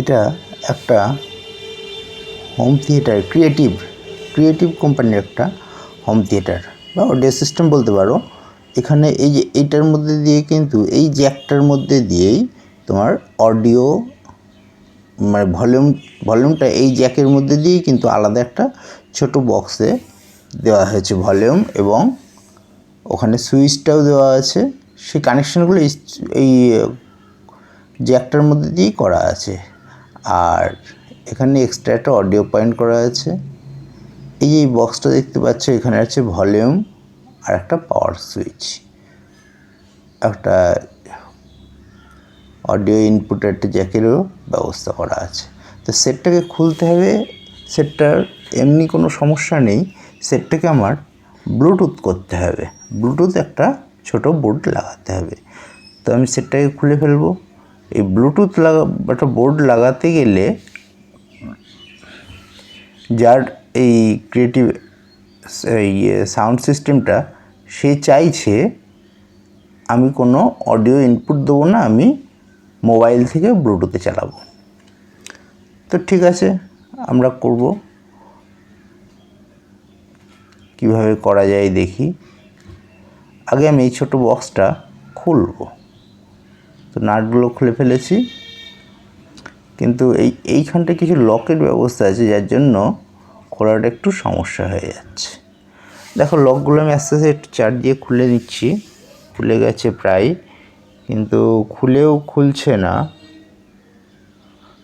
এটা একটা home theatre creative creative কোম্পানির একটা হোম থিয়েটার বা অডিও সিস্টেম বলতে পারো। এখানে এই যে এইটার মধ্যে দিয়ে কিন্তু এই জ্যাকটার মধ্যে দিয়েই তোমার অডিও মানে ভলিউম ভলিউমটা এই জ্যাকের মধ্যে দিয়েই কিন্তু আলাদা একটা ছোট বক্সে দেওয়া হয়েছে ভলিউম এবং ওখানে সুইচটাও দেওয়া আছে। সেই কানেকশানগুলো এই জ্যাকটার মধ্যে দিয়েই করা আছে। আর এখানে এক্সট্রা একটা অডিও পয়েন্ট করা আছে এই যে বক্সটা দেখতে পাচ্ছ, এখানে আছে ভলিউম আর একটা পাওয়ার সুইচ একটা অডিও ইনপুটের একটা জ্যাকেরও ব্যবস্থা করা আছে। তো সেটটাকে খুলতে হবে। সেটটার এমনি কোনো সমস্যা নেই। সেটটাকে আমার ব্লুটুথ করতে হবে। ব্লুটুথ একটা ছোট বোর্ড লাগাতে হবে। তো আমি সেটটাকে খুলে ফেলব। এই ব্লুটুথ লাগা, একটা বোর্ড লাগাতে গেলে যার এই ক্রিয়েটিভ এই সাউন্ড সিস্টেমটা সে চাইছে আমি কোনো অডিও ইনপুট দেবো না, আমি মোবাইল থেকে ব্লুটুথে চালাবো। তো ঠিক আছে, আমরা করব। কীভাবে করা যায় দেখি। আগে আমি এই ছোটো বক্সটা খুলব। তো নাটগুলো খুলে ফেলেছি। কিন্তু এই, এইখানটা কিছু লকের ব্যবস্থা আছে, যার জন্য খোলাটা একটু সমস্যা হয়ে যাচ্ছে। দেখো, লকগুলো আমি আস্তে আস্তে একটু চার দিয়ে খুলে নিচ্ছি। খুলে গেছে প্রায়, কিন্তু খুলেও খুলছে না।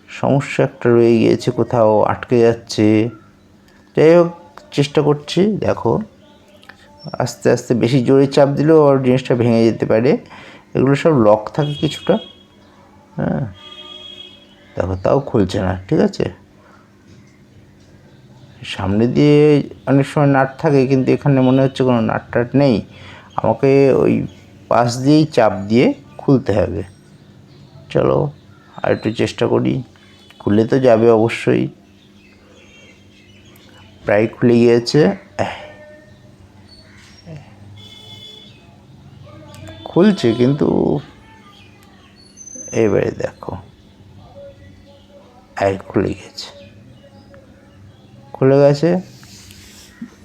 সমস্যা একটা রয়ে গিয়েছে, কোথাও আটকে যাচ্ছে। যাই হোক, চেষ্টা করছি, দেখো। আস্তে আস্তে বেশি জোরে চাপ দিলেও আর জিনিসটা ভেঙে যেতে পারে। এগুলো সব লক থাকে কিছুটা। হ্যাঁ। দেখো তাও খুলছে না, ঠিক আছে? সামনে দিয়ে অনেক সময় নাট থাকে, কিন্তু এখানে মনে হচ্ছে কোনো নাট টাট নেই। আমাকে ওই পাশ দিয়েই চাপ দিয়ে খুলতে হবে। চলো, আর একটু চেষ্টা করি। খুলে তো যাবে অবশ্যই। প্রায় খুলে গিয়েছে। খুলছে, কিন্তু এবারে দেখো। এই খুলে গেছে। খুলে গেছে।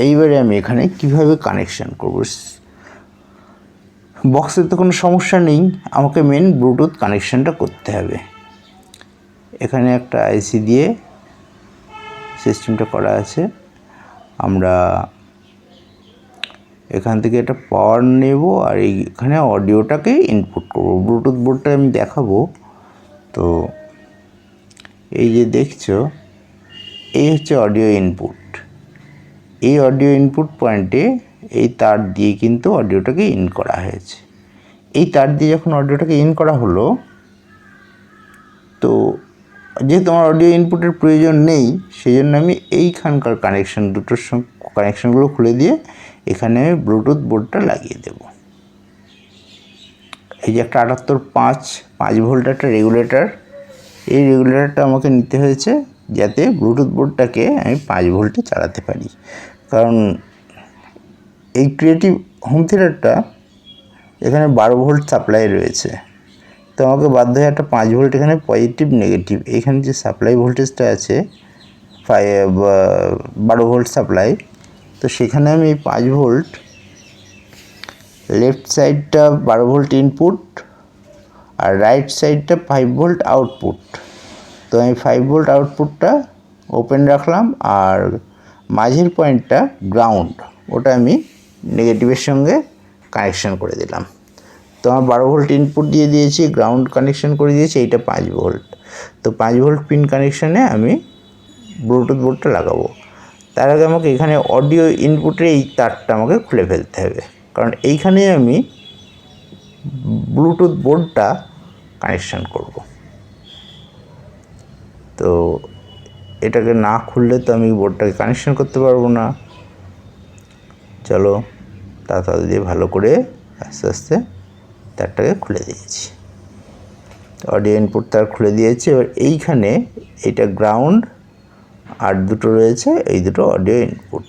এইবারে আমি এখানে কীভাবে কানেকশান করব? বক্সের তো কোনো সমস্যা নেই, আমাকে মেন ব্লুটুথ কানেকশানটা করতে হবে। এখানে একটা আইসি দিয়ে সিস্টেমটা করা আছে। আমরা এখান থেকে একটা পাওয়ার নেব আর এইখানে অডিওটাকে ইনপুট করব। ব্লুটুথ বোর্ডটা আমি দেখাবো। তো এই যে দেখছ, এই হচ্ছে অডিও ইনপুট এই অডিও ইনপুট পয়েন্টে এই তার দিয়ে কিন্তু অডিওটাকে ইন করা হয়েছে। এই তার দিয়ে যখন অডিওটাকে ইন করা হলো, তো যেহেতু আমার অডিও ইনপুটের প্রয়োজন নেই সেই জন্য আমি এইখানকার কানেকশন দুটোর সঙ্গে কানেকশানগুলো খুলে দিয়ে এখানে আমি ব্লুটুথ বোর্ডটা লাগিয়ে দেব। এই যে একটা আটাত্তর পাঁচ পাঁচ ভোল্ট একটা রেগুলেটর এই রেগুলেটরটা আমাকে নিতে হয়েছে যাতে ব্লুটুথ বোর্ডটাকে আমি পাঁচ ভোল্টে চালাতে পারি। কারণ এই ক্রিয়েটিভ হোম থিয়েটারটা এখানে বারো ভোল্ট সাপ্লাই রয়েছে। তো আমাকে বাধ্য হয়ে একটা পাঁচ ভোল্ট এখানে পজিটিভ নেগেটিভ এখানে যে সাপ্লাই ভোল্টেজটা আছে বারো ভোল্ট সাপ্লাই তো সেখানে আমি পাঁচ ভোল্ট। লেফট সাইডটা বারো ভোল্ট ইনপুট আর রাইট সাইডটা ফাইভ ভোল্ট আউটপুট তো আমি ফাইভ ভোল্ট আউটপুটটা ওপেন রাখলাম আর মাঝের পয়েন্টটা গ্রাউন্ড ওটা আমি নেগেটিভের সঙ্গে কানেকশন করে দিলাম। তো আমার বারো ভোল্ট ইনপুট দিয়ে দিয়েছি গ্রাউন্ড কানেকশন করে দিয়েছি, এইটা পাঁচ ভোল্ট। তো পাঁচ ভোল্ট পিন কানেকশানে আমি ব্লুটুথ বোর্ডটা লাগাবো। তার আগে আমাকে এখানে অডিও ইনপুটের এই তারটা আমাকে খুলে ফেলতে হবে। কারণ এইখানে আমি ব্লুটুথ বোর্ডটা কানেকশান করব। তো এটাকে না খুললে তো আমি বোর্ডটাকে কানেকশান করতে পারব না। চলো তাড়াতাড়ি দিয়ে ভালো করে আস্তে আস্তে তারটাকে খুলে দিয়েছি। অডিও ইনপুট তার খুলে দিয়েছি। এবার এইখানে এটা গ্রাউন্ড আর দুটো রয়েছে, এই দুটো অডিও ইনপুট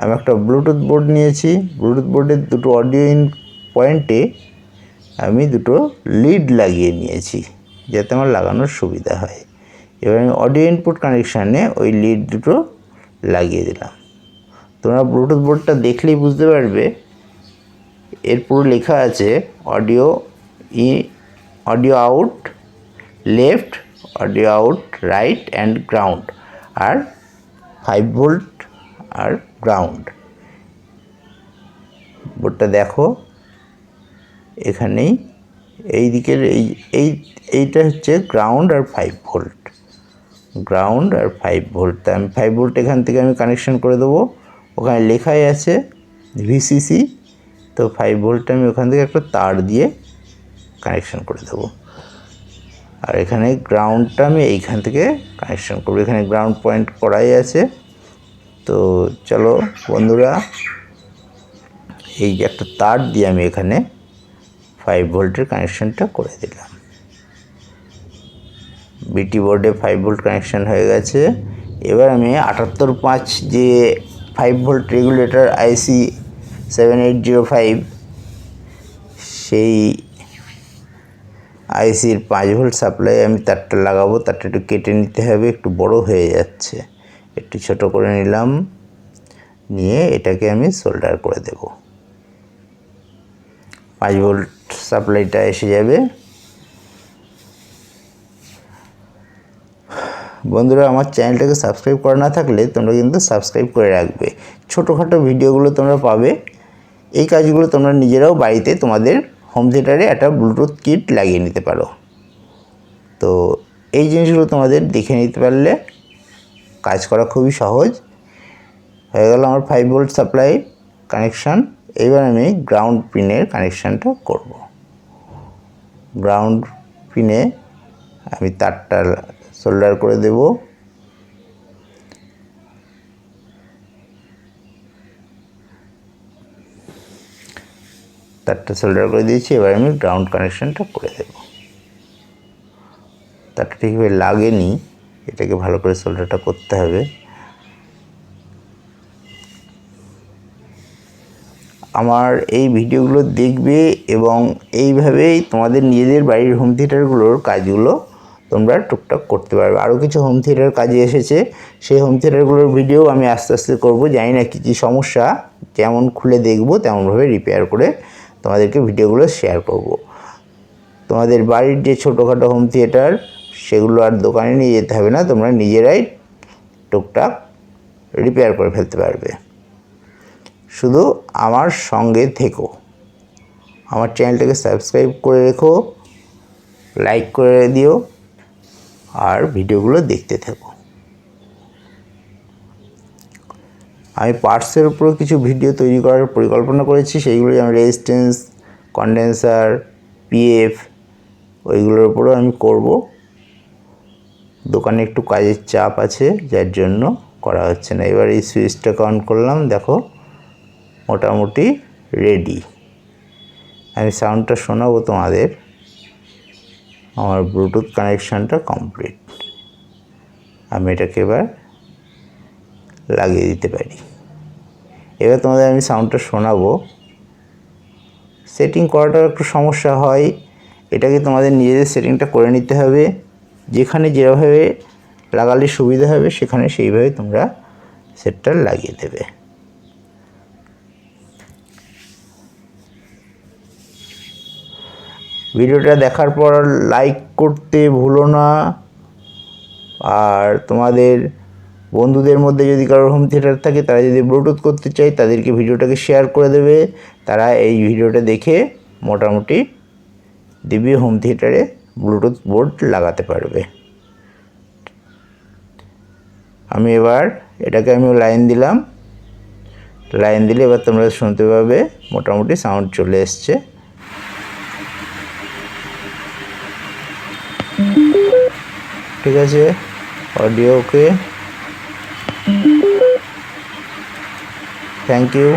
আমি একটা ব্লুটুথ বোর্ড নিয়েছি ব্লুটুথ বোর্ডের দুটো অডিও ইন পয়েন্টে আমি দুটো লিড লাগিয়ে নিয়েছি, যাতে আমার লাগানোর সুবিধা হয়। এবার আমি অডিও ইনপুট কানেকশানে ওই লিড দুটো লাগিয়ে দিলাম। তোমরা ব্লুটুথ বোর্ডটা দেখলেই বুঝতে পারবে, এর পুরো লেখা আছে audio E audio out left audio out right and ground R five volt আর গ্রাউন্ড বোর্ডটা দেখো, এখানেই, এই দিকের এই এই, এইটা হচ্ছে গ্রাউন্ড আর ফাইভ ভোল্ট গ্রাউন্ড আর ফাইভ ভোল্ট তা আমি ফাইভ ভোল্ট এখান থেকে আমি কানেকশন করে দেবো। ওখানে লেখাই আছে ভিসিসি তো ফাইভ ভোল্টটা আমি ওখান থেকে একটা তার দিয়ে কানেকশন করে দেবো। আর এখানে গ্রাউন্ডটা আমি এইখান থেকে কানেকশন করব। এখানে গ্রাউন্ড পয়েন্ট করাই আছে। তো চলো বন্ধুরা, এই যে একটা তার দিয়ে আমি এখানে ফাইভ ভোল্টের কানেকশানটা করে দিলাম। বিটি বোর্ডে ফাইভ ভোল্ট কানেকশান হয়ে গেছে। এবার আমি আটাত্তর পাঁচ যে five volt regulator IC seven eight zero five সেই আইসির পাঁচ ভোল্ট সাপ্লাই আমি তারটা লাগাবো তারটা একটু কেটে নিতে হবে, একটু বড় হয়ে যাচ্ছে। একটু ছোট করে নিলাম, নিয়ে এটাকে আমি সোল্ডার করে দেব। পাঁচ ভোল্ট সাপ্লাইটা এসে যাবে। বন্ধুরা, আমার চ্যানেলটাকে সাবস্ক্রাইব করা না থাকলে তোমরা কিন্তু সাবস্ক্রাইব করে রাখবে। ছোটোখাটো ভিডিওগুলো তোমরা পাবে। এই কাজগুলো তোমরা নিজেরাও বাড়িতে তোমাদের হোম থিয়েটারে একটা ব্লুটুথ কিট লাগিয়ে নিতে পারো। তো এই জিনিসগুলো তোমাদের দেখে নিতে পারলে কাজ করা খুবই সহজ। হয়ে গেল আমার ফাইভ ভোল্ট সাপ্লাই কানেকশান এবার আমি গ্রাউন্ড পিনের কানেকশানটা করব। গ্রাউন্ড পিনে আমি তারটা সোল্ডার করে দেব। তারটা সোল্ডার করে দিয়েছি, এবার আমি গ্রাউন্ড কানেকশানটা করে দেব। তারটা ঠিকভাবে লাগেনি, এটাকে ভালো করে সোল্ডারটা করতে হবে। আমার এই ভিডিওগুলো দেখবে এবং এইভাবেই তোমাদের নিজেদের বাড়ির হোম থিয়েটারগুলোর কাজগুলো তোমরা টুকটাক করতে পারবে। আরও কিছু হোম থিয়েটার কাজে এসেছে, সেই হোম থিয়েটারগুলোর ভিডিও আমি আস্তে আস্তে করব। জানি না কী কী সমস্যা, যেমন খুলে দেখব, তেমনভাবে রিপেয়ার করে তোমাদেরকে ভিডিওগুলো শেয়ার করব। তোমাদের বাড়ির যে ছোটোখাটো হোম থিয়েটার সেগুলো আর দোকানে নিয়ে যেতে হবে না, তোমরা নিজেরাই টুকটাক রিপেয়ার করে ফেলতে পারবে। শুধু আমার সঙ্গে থেকো। আমার চ্যানেলটাকে সাবস্ক্রাইব করে রেখো লাইক করে দিও, আর ভিডিওগুলো দেখতে থাকো। আমি পার্টসের উপরও কিছু ভিডিও তৈরি করার পরিকল্পনা করেছি, সেইগুলো যেমন রেজিস্ট্যান্স কন্ডেন্সার পিএফ ওইগুলোর উপরেও আমি করব। দোকানে একটু কাজের চাপ আছে, যার জন্য করা হচ্ছে না। এবার এই সুইচটাকে অন করলাম, দেখো, মোটামুটি রেডি আমি সাউন্ডটা শোনাবো তোমাদের। আমার ব্লুটুথ কানেকশানটা কমপ্লিট আমি এটাকে এবার লাগিয়ে দিতে পারি। এবার তোমাদের আমি সাউন্ডটা শোনাবো। সেটিং করাটাও একটু সমস্যা হয়। এটাকে তোমাদের নিজেদের সেটিংটা করে নিতে হবে। যেখানে যেভাবে লাগালে সুবিধা হবে, সেখানে সেইভাবে তোমরা সেটটা লাগিয়ে দেবে। ভিডিওটা দেখার পর লাইক করতে ভুলো না। আর তোমাদের বন্ধুদের মধ্যে যদি কারোর হোম থিয়েটার থাকে, তারা যদি ব্লুটুথ করতে চায়, তাদেরকে ভিডিওটাকে শেয়ার করে দেবে। তারা এই ভিডিওটা দেখে মোটামুটি দিবি হোম থিয়েটারে ব্লুটুথ বোর্ড লাগাতে পারবে। আমি এবার এটাকে আমি লাইন দিলাম। লাইন দিলে এবার তোমরা শুনতে পাবে মোটামুটি সাউন্ড চলে এসছে। ঠিক আছে অডিওকে থ্যাংক ইউ